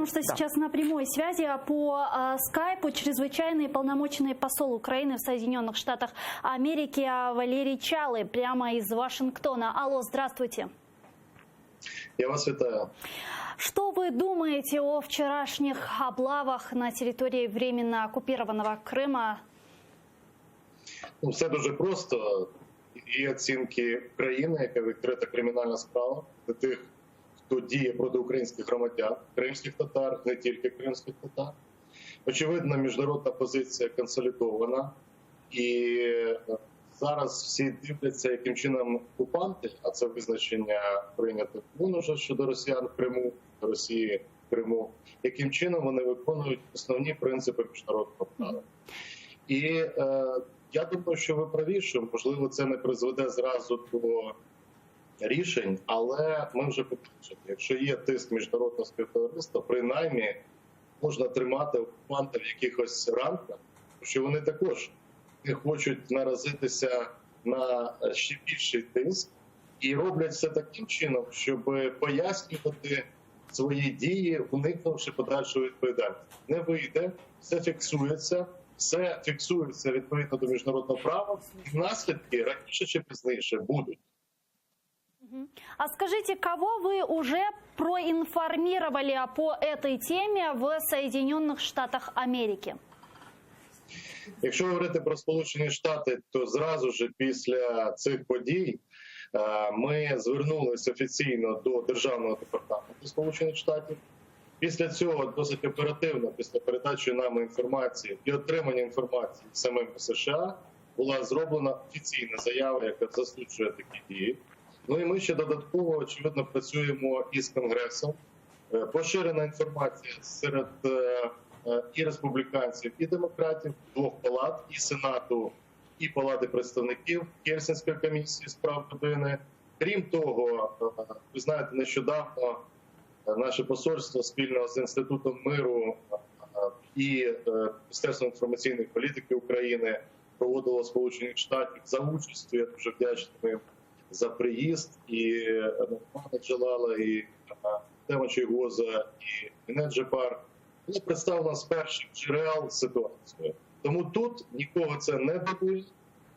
потому что Да. сейчас на прямой связи по э, скайпу чрезвычайный полномочный посол Украины в Соединенных Штатах Америки а, Валерий Чалы прямо из Вашингтона. Алло, здравствуйте. Я вас вітаю. Что вы думаете о вчерашних облавах на территории временно оккупированного Крыма? Ну, все дуже просто. Є оцінки України, яка відкрита кримінальна справа для тих, хто діє проти українських громадян, кримських татар, не тільки кримських татар. Очевидно, міжнародна позиція консолідована, і е, зараз всі дивляться, яким чином окупанти, а це визначення прийнято уже щодо росіян в Криму, Росії в Криму, яким чином вони виконують основні принципи міжнародного права. І е, я думаю, що ви праві, що можливо це не призведе зразу до рішень, але ми вже побачили, якщо є тиск міжнародного співтовариства, принаймні можна тримати окупанта в якихось рамках, що вони також не хочуть наразитися на ще більший тиск і роблять все таким чином, щоб пояснювати свої дії, уникнувши подальшої відповідальності. Не вийде, все фіксується, все фіксується відповідно до міжнародного права, і наслідки раніше чи пізніше будуть. А скажите, кого вы уже проинформировали по этой теме в Соединенных Штатах Америки? Якщо говорити про Сполучені Штати, то зразу ж після цих подій е, ми звернулися офіційно до державного департаменту Сполучених Штатів. Після цього досить оперативно, після передачі нами інформації і отримання інформації самим США, була зроблена офіційна заява, яка засуджує такі дії. Ну і ми ще додатково очевидно працюємо із конгресом. Е, Поширена інформація серед е, е, і республіканців, і демократів двох палат, і сенату, і палати представників Хельсінської комісії з прав людини. Крім того, ви знаєте, нещодавно наше посольство спільно з інститутом миру і Міністерством інформаційної політики України проводило Сполучених Штатів за участю. Я дуже вдячний за приїзд і е, Джалала, і е, Тема Чайгоза, і Мінет Джепар. Було представлено з перших джерел ситуацію. Тому тут нікого це не дивує,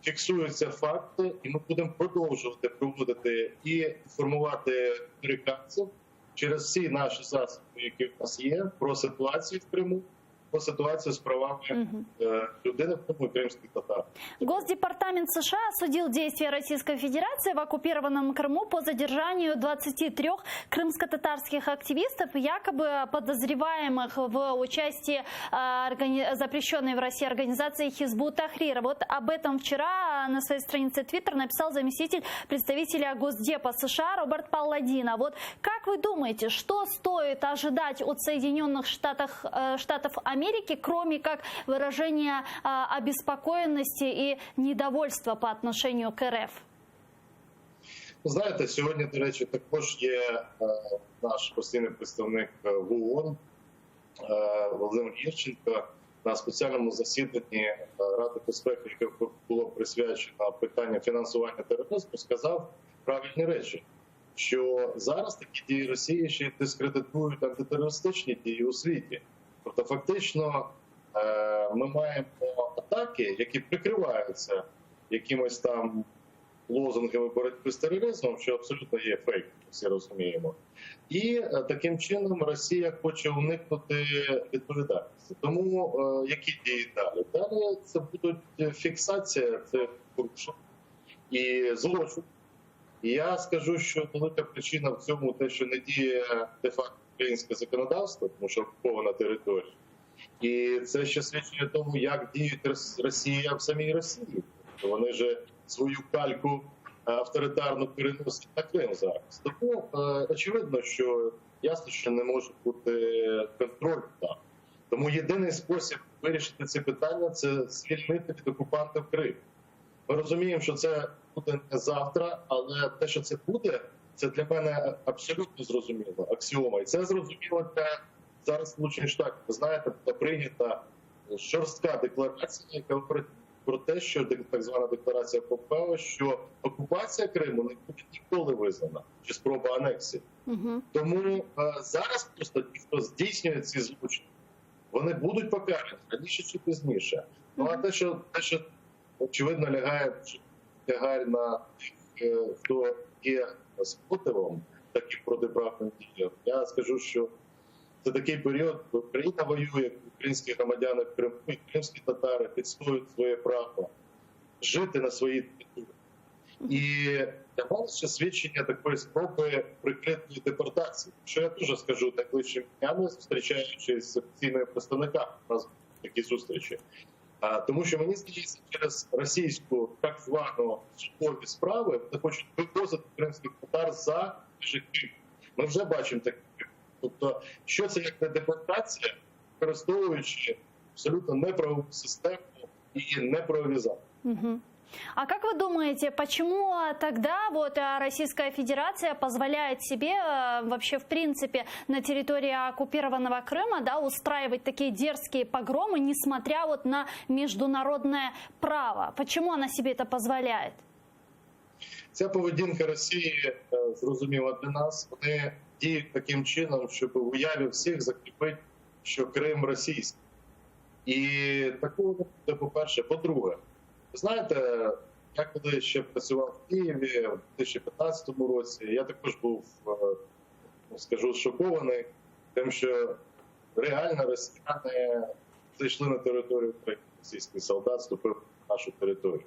фіксуються факти, і ми будемо продовжувати проводити і інформувати американців через всі наші засоби, які в нас є, про ситуацію в Криму, про ситуацію з правами е, людини, в тому кримських татар. Госдепартамент США осудил действия Российской Федерации в оккупированном Крыму по задержанию 23 крымско-татарских активистов, якобы подозреваемых в участии э, запрещенной в России организации Хизбут Тахрир. Вот об этом вчера на своей странице Twitter написал заместитель представителя Госдепа США Роберт Палладино. Вот как вы думаете, что стоит ожидать от Соединенных Штатов, э, Штатов Америки, кроме как выражения э, обеспокоенности и недовольства по отношению к РФ? Знаєте, сьогодні, до речі, також є е, наш постійний представник е, в ООН е, Володимир Євченко на спеціальному засіданні Ради безпеки, яке було присвячено питанню фінансування тероризму, сказав правильні речі, що зараз такі дії Росії ще дискредитують антитерористичні дії у світі. Тобто, фактично, е, ми маємо атаки, які прикриваються якимось там лозунгами боротьби з тероризмом, що абсолютно є фейк, всі розуміємо. І е, таким чином Росія хоче уникнути відповідальності. Тому е, які дії далі? Далі це будуть фіксація цих порушень і злочин. Я скажу, що велика причина в цьому те, що не діє де-факто українське законодавство, тому що окупована територія. І це ще свідчує тому, як діє Росія в самій Росії. Тобто Вони ж свою кальку е, авторитарну переносять на Крим зараз. Тому е, очевидно, що ясно, що не може бути контроль там. Тому єдиний спосіб вирішити ці питання це звільнити від окупантів Крим. Ми розуміємо, що це буде не завтра, але те, що це буде, це для мене абсолютно зрозуміло. Аксіома, і це зрозуміло для зараз Сполучених Штатів. Ви знаєте, була прийнята жорстка декларація, яка про те, що так звана декларація Помпео, що окупація Криму не буде ніколи визнана чи спроба анексії. Мгм. Тому е, зараз просто ті, хто здійснює ці злочини, вони будуть покарані раніше чи пізніше. Ну а те, що те, що очевидно лягає на тих, е, хто є спротивом таким протиправним діям, я скажу, що це такий період, коли Україна воює, українські громадяни Криму, і кримські татари підстоюють своє право жити на своїй території. І мене ще свідчення такої спроби прикритої депортації. Що я теж скажу найближчими днями, зустрічаючись з офіційними представниками, у нас такі зустрічі. Тому що мені здається, через російську так звану судові справи вони хочуть вивозити кримських татар за життя. Ми вже бачимо таке. Тобто, що це як не депортація, використовуючи абсолютно неправову систему і неправові заходи. Мгм. А как вы думаете, почему тогда вот а, Российская Федерация позволяет себе э, вообще в принципе на территории оккупированного Крыма да, устраивать такие дерзкие погромы, несмотря вот на международное право? Почему она себе это позволяет? Ця поведінка Росії е, зрозуміла для нас. Вони діють таким чином, щоб в уяві всіх закріпити, що Крим російський. І такого не буде, по-перше. По-друге, Знаєте, я коли ще працював в Києві в 2015 році, я також був, е, ну, скажу, шокований тим, що реально росіяни зайшли на територію України. Російський солдат вступив на нашу територію.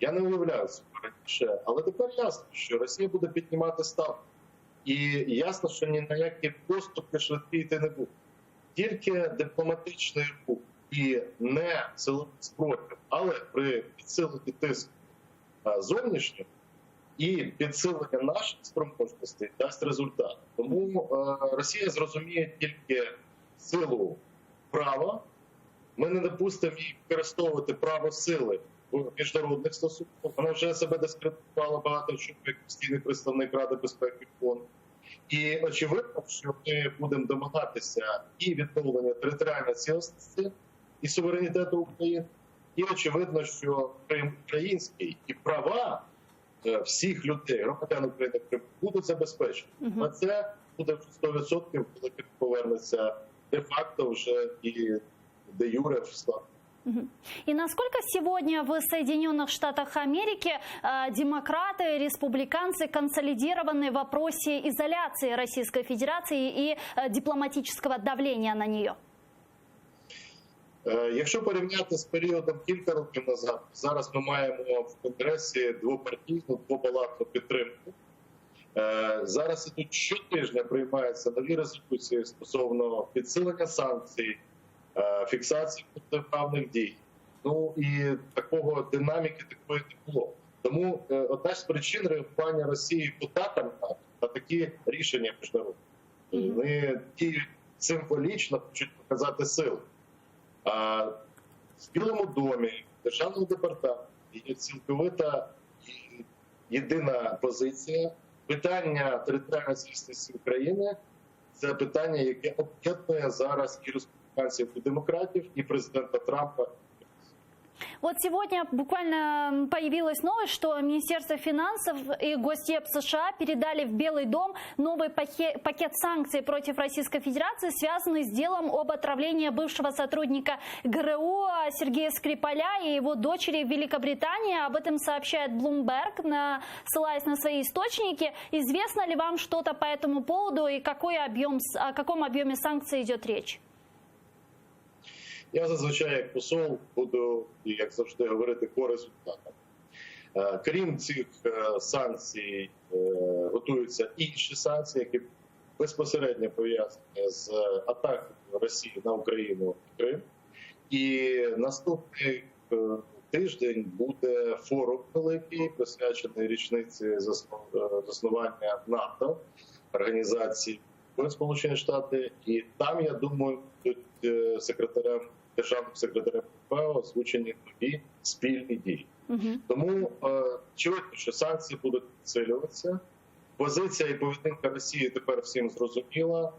Я не уявляю цього раніше, але тепер ясно, що Росія буде піднімати ставку. І ясно, що ні на які поступки швидкі йти не буде. Тільки дипломатичний рух і не силовий спротив, але при підсиленні тиску зовнішнього і підсилення наших спроможностей дасть результат. Тому Росія зрозуміє тільки силу права. Ми не допустимо їй використовувати право сили в міжнародних стосунках. Вона вже себе дискредитувала багато в чому як постійний представник Ради безпеки ООН. І очевидно, що ми будемо домагатися і відновлення територіальної цілісності і суверенітету України. І очевидно, що Крим український і права е, всіх людей, громадян України в Криму, будуть забезпечені. Мгм. А це буде вже 100%, коли Крим повернеться де-факто вже і де юре в склад. Мгм. И насколько сегодня в Соединенных Штатах Америки э, демократы, республиканцы консолидированы в вопросе изоляции Российской Федерации и э, дипломатического давления на нее? Е, Якщо порівняти з періодом кілька років назад, зараз ми маємо в конгресі двопартійну двопалатну підтримку. Е, Зараз ідуть щотижня приймаються нові резолюції стосовно підсилення санкцій, е, фіксації протиправних дій. Ну і такого динаміки такої не було. Тому одна з причин реагування Росії потакам на, такі рішення міжнародні. Вони діють символічно, хочуть показати силу. А в Білому домі, в державному є цілковита єдина позиція. Питання територіальної цілісності України це питання, яке об'єднує зараз і республіканців, і демократів, і президента Трампа. Вот сегодня буквально появилась новость, что Министерство финансов и Госдеп США передали в Белый дом новый пакет санкций против Российской Федерации, связанный с делом об отравлении бывшего сотрудника ГРУ Сергея Скрипаля и его дочери в Великобритании. Об этом сообщает Bloomberg, на- ссылаясь на свои источники. Известно ли вам что-то по этому поводу и какой объем, о каком объеме санкций идет речь? Я зазвичай як посол буду, як завжди, говорити по результатам. Е, Крім цих е, санкцій, е, готуються інші санкції, які безпосередньо пов'язані з атакою Росії на Україну і Крим. І наступний тиждень буде форум великий, присвячений річниці заснування НАТО організації Сполучені Штати, і там я думаю, будуть секретарем державним секретарем ППО озвучені нові спільні дії. Мгм. Тому е, очевидно, що санкції будуть підсилюватися. Позиція і поведінка Росії тепер всім зрозуміла,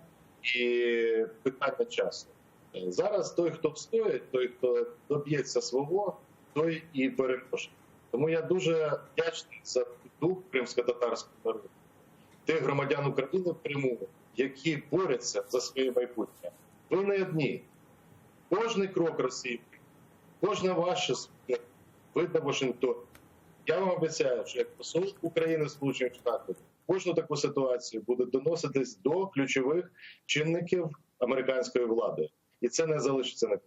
і питання часу. Е, Зараз той, хто встоїть, той, хто доб'ється свого, той і переможе. Тому я дуже вдячний за дух кримсько-татарського народу, тих громадян України в Криму, які борються за своє майбутнє. Ви не одні. Кожний крок Росії, кожна ваша видно Вашингтон. Я вам обіцяю, що як посол України в Сполучених Штатах кожну таку ситуацію буде доноситись до ключових чинників американської влади, і це не залишиться на